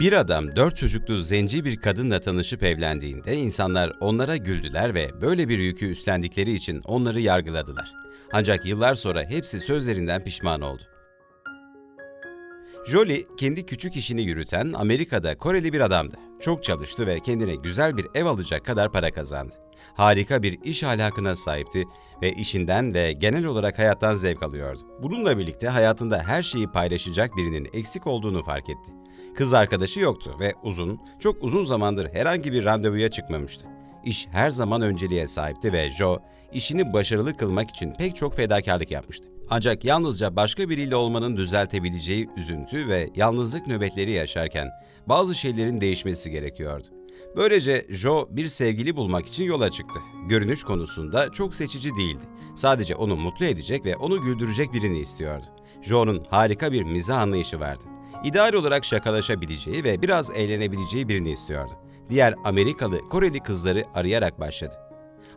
Bir adam dört çocuklu zenci bir kadınla tanışıp evlendiğinde insanlar onlara güldüler ve böyle bir yükü üstlendikleri için onları yargıladılar. Ancak yıllar sonra hepsi sözlerinden pişman oldu. Jolie kendi küçük işini yürüten Amerika'da Koreli bir adamdı. Çok çalıştı ve kendine güzel bir ev alacak kadar para kazandı. Harika bir iş ahlakına sahipti ve işinden ve genel olarak hayattan zevk alıyordu. Bununla birlikte hayatında her şeyi paylaşacak birinin eksik olduğunu fark etti. Kız arkadaşı yoktu ve uzun, çok uzun zamandır herhangi bir randevuya çıkmamıştı. İş her zaman önceliğe sahipti ve Joe, işini başarılı kılmak için pek çok fedakarlık yapmıştı. Ancak yalnızca başka biriyle olmanın düzeltebileceği üzüntü ve yalnızlık nöbetleri yaşarken bazı şeylerin değişmesi gerekiyordu. Böylece Joe bir sevgili bulmak için yola çıktı. Görünüş konusunda çok seçici değildi. Sadece onu mutlu edecek ve onu güldürecek birini istiyordu. Joe'nun harika bir mizah anlayışı vardı. İdeal olarak şakalaşabileceği ve biraz eğlenebileceği birini istiyordu. Diğer Amerikalı Koreli kızları arayarak başladı.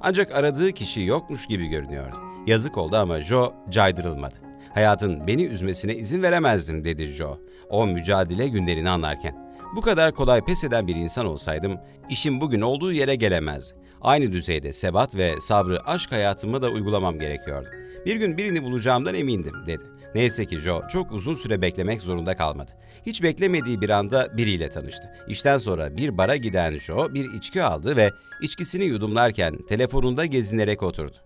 Ancak aradığı kişi yokmuş gibi görünüyordu. Yazık oldu ama Joe caydırılmadı. Hayatın beni üzmesine izin veremezdim dedi Joe. O mücadele günlerini anlarken. Bu kadar kolay pes eden bir insan olsaydım, işim bugün olduğu yere gelemezdi. Aynı düzeyde sebat ve sabrı aşk hayatıma da uygulamam gerekiyordu. Bir gün birini bulacağımdan emindim dedi. Neyse ki Joe çok uzun süre beklemek zorunda kalmadı. Hiç beklemediği bir anda biriyle tanıştı. İşten sonra bir bara giden Joe bir içki aldı ve içkisini yudumlarken telefonunda gezinerek oturdu.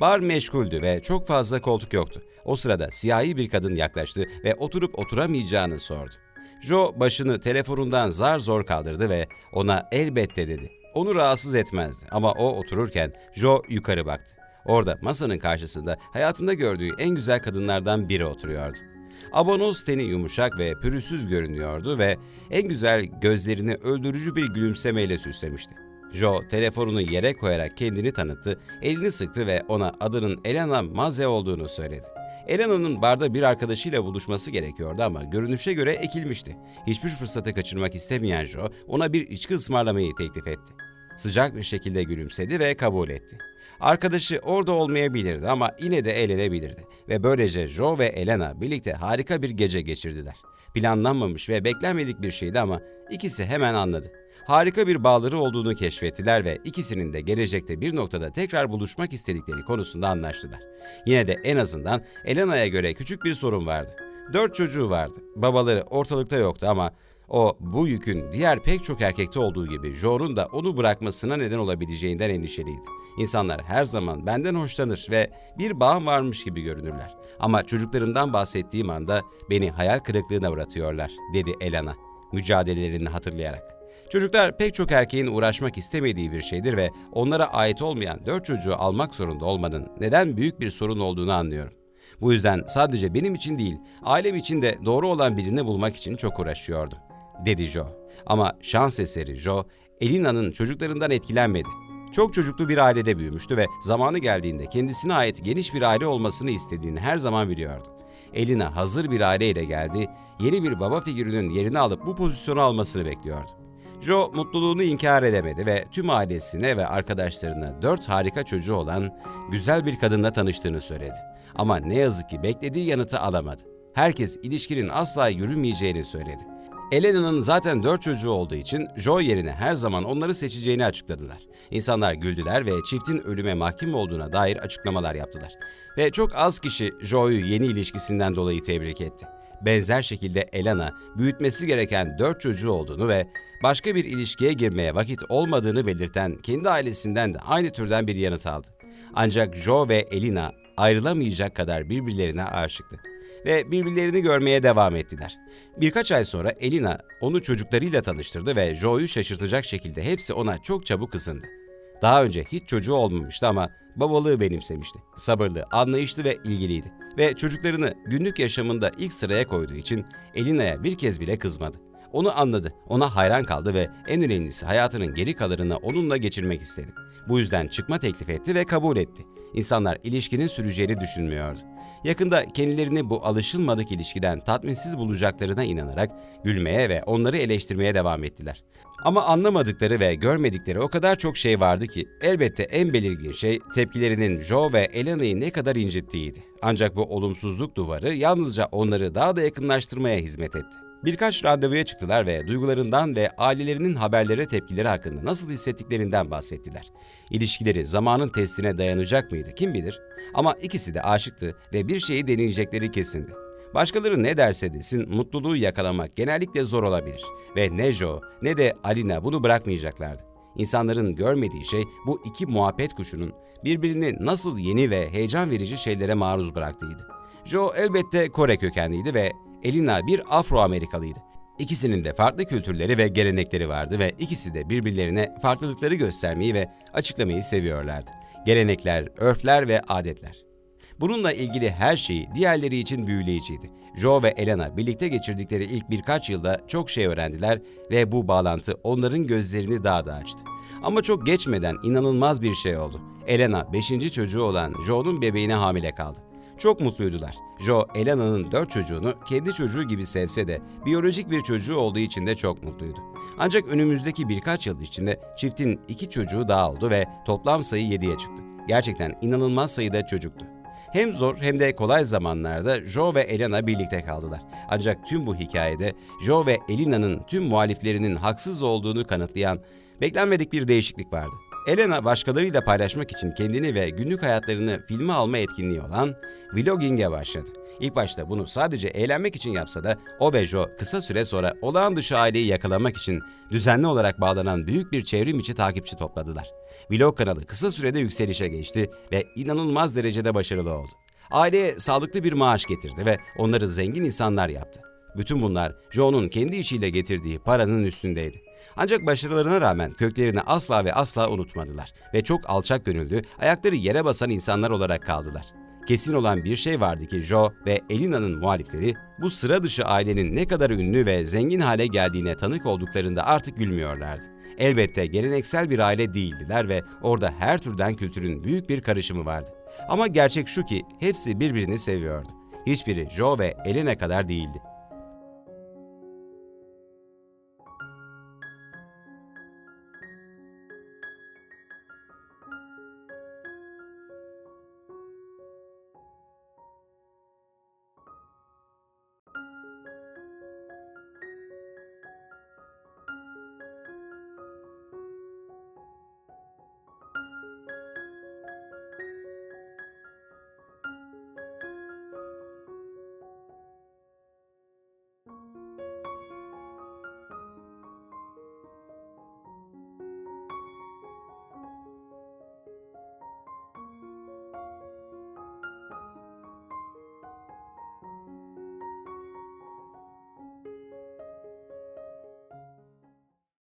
Bar meşguldü ve çok fazla koltuk yoktu. O sırada siyahi bir kadın yaklaştı ve oturup oturamayacağını sordu. Joe başını telefonundan zar zor kaldırdı ve ona elbette dedi. Onu rahatsız etmezdi ama o otururken Joe yukarı baktı. Orada masanın karşısında hayatında gördüğü en güzel kadınlardan biri oturuyordu. Abonoz teni yumuşak ve pürüzsüz görünüyordu ve en güzel gözlerini öldürücü bir gülümsemeyle süslemişti. Joe telefonunu yere koyarak kendini tanıttı, elini sıktı ve ona adının Elena Maze olduğunu söyledi. Elena'nın barda bir arkadaşıyla buluşması gerekiyordu ama görünüşe göre ekilmişti. Hiçbir fırsatı kaçırmak istemeyen Joe ona bir içki ısmarlamayı teklif etti. Sıcak bir şekilde gülümsedi ve kabul etti. Arkadaşı orada olmayabilirdi ama yine de eğlenebilirdi ve böylece Joe ve Elena birlikte harika bir gece geçirdiler. Planlanmamış ve beklenmedik bir şeydi ama ikisi hemen anladı. Harika bir bağları olduğunu keşfettiler ve ikisinin de gelecekte bir noktada tekrar buluşmak istedikleri konusunda anlaştılar. Yine de en azından Elena'ya göre küçük bir sorun vardı. Dört çocuğu vardı. Babaları ortalıkta yoktu ama o bu yükün diğer pek çok erkekte olduğu gibi Joe'nun da onu bırakmasına neden olabileceğinden endişeliydi. İnsanlar her zaman benden hoşlanır ve bir bağım varmış gibi görünürler. Ama çocuklarımdan bahsettiğim anda beni hayal kırıklığına uğratıyorlar, dedi Elena, mücadelelerini hatırlayarak. Çocuklar pek çok erkeğin uğraşmak istemediği bir şeydir ve onlara ait olmayan dört çocuğu almak zorunda olmanın neden büyük bir sorun olduğunu anlıyorum. Bu yüzden sadece benim için değil, ailem için de doğru olan birini bulmak için çok uğraşıyordum, dedi Joe. Ama şans eseri Joe, Elina'nın çocuklarından etkilenmedi. Çok çocuklu bir ailede büyümüştü ve zamanı geldiğinde kendisine ait geniş bir aile olmasını istediğini her zaman biliyordu. Elina hazır bir aileyle geldi, yeni bir baba figürünün yerini alıp bu pozisyonu almasını bekliyordu. Joe mutluluğunu inkar edemedi ve tüm ailesine ve arkadaşlarına dört harika çocuğu olan güzel bir kadınla tanıştığını söyledi. Ama ne yazık ki beklediği yanıtı alamadı. Herkes ilişkinin asla yürümeyeceğini söyledi. Elena'nın zaten dört çocuğu olduğu için Joe yerine her zaman onları seçeceğini açıkladılar. İnsanlar güldüler ve çiftin ölüme mahkum olduğuna dair açıklamalar yaptılar. Ve çok az kişi Joe'yu yeni ilişkisinden dolayı tebrik etti. Benzer şekilde Elena büyütmesi gereken dört çocuğu olduğunu ve başka bir ilişkiye girmeye vakit olmadığını belirten kendi ailesinden de aynı türden bir yanıt aldı. Ancak Joe ve Elina ayrılamayacak kadar birbirlerine aşıktı ve birbirlerini görmeye devam ettiler. Birkaç ay sonra Elina onu çocuklarıyla tanıştırdı ve Joe'yu şaşırtacak şekilde hepsi ona çok çabuk ısındı. Daha önce hiç çocuğu olmamıştı ama babalığı benimsemişti. Sabırlı, anlayışlı ve ilgiliydi. Ve çocuklarını günlük yaşamında ilk sıraya koyduğu için Elina'ya bir kez bile kızmadı. Onu anladı, ona hayran kaldı ve en önemlisi hayatının geri kalanını onunla geçirmek istedi. Bu yüzden çıkma teklif etti ve kabul etti. İnsanlar ilişkinin süreceğini düşünmüyordu. Yakında kendilerini bu alışılmadık ilişkiden tatminsiz bulacaklarına inanarak gülmeye ve onları eleştirmeye devam ettiler. Ama anlamadıkları ve görmedikleri o kadar çok şey vardı ki elbette en belirgin şey tepkilerinin Joe ve Elena'yı ne kadar incittiğiydi. Ancak bu olumsuzluk duvarı yalnızca onları daha da yakınlaştırmaya hizmet etti. Birkaç randevuya çıktılar ve duygularından ve ailelerinin haberlere tepkileri hakkında nasıl hissettiklerinden bahsettiler. İlişkileri zamanın testine dayanacak mıydı kim bilir? Ama ikisi de aşıktı ve bir şeyi deneyecekleri kesindi. Başkaları ne derse desin mutluluğu yakalamak genellikle zor olabilir ve ne Joe ne de Alina bunu bırakmayacaklardı. İnsanların görmediği şey bu iki muhabbet kuşunun birbirini nasıl yeni ve heyecan verici şeylere maruz bıraktığıydı. Joe elbette Kore kökenliydi ve Elina bir Afro-Amerikalıydı. İkisinin de farklı kültürleri ve gelenekleri vardı ve ikisi de birbirlerine farklılıkları göstermeyi ve açıklamayı seviyorlardı. Gelenekler, örfler ve adetler. Bununla ilgili her şeyi diğerleri için büyüleyiciydi. Joe ve Elena birlikte geçirdikleri ilk birkaç yılda çok şey öğrendiler ve bu bağlantı onların gözlerini daha da açtı. Ama çok geçmeden inanılmaz bir şey oldu. Elena 5. çocuğu olan Joe'nun bebeğine hamile kaldı. Çok mutluydular. Joe, Elena'nın dört çocuğunu kendi çocuğu gibi sevse de biyolojik bir çocuğu olduğu için de çok mutluydu. Ancak önümüzdeki birkaç yıl içinde çiftin iki çocuğu daha oldu ve toplam sayı 7'ye çıktı. Gerçekten inanılmaz sayıda çocuktu. Hem zor hem de kolay zamanlarda Joe ve Elena birlikte kaldılar. Ancak tüm bu hikayede Joe ve Elina'nın tüm muhaliflerinin haksız olduğunu kanıtlayan beklenmedik bir değişiklik vardı. Elena başkalarıyla paylaşmak için kendini ve günlük hayatlarını filme alma etkinliği olan vlogging'e başladı. İlk başta bunu sadece eğlenmek için yapsa da o Joe kısa süre sonra olağan dışı aileyi yakalamak için düzenli olarak bağlanan büyük bir çevrim içi takipçi topladılar. Vlog kanalı kısa sürede yükselişe geçti ve inanılmaz derecede başarılı oldu. Aileye sağlıklı bir maaş getirdi ve onları zengin insanlar yaptı. Bütün bunlar Joe'nun kendi işiyle getirdiği paranın üstündeydi. Ancak başarılarına rağmen köklerini asla ve asla unutmadılar ve çok alçak gönüllü, ayakları yere basan insanlar olarak kaldılar. Kesin olan bir şey vardı ki Joe ve Elina'nın muhalifleri bu sıra dışı ailenin ne kadar ünlü ve zengin hale geldiğine tanık olduklarında artık gülmüyorlardı. Elbette geleneksel bir aile değildiler ve orada her türden kültürün büyük bir karışımı vardı. Ama gerçek şu ki hepsi birbirini seviyordu. Hiçbiri Joe ve Elena kadar değildi.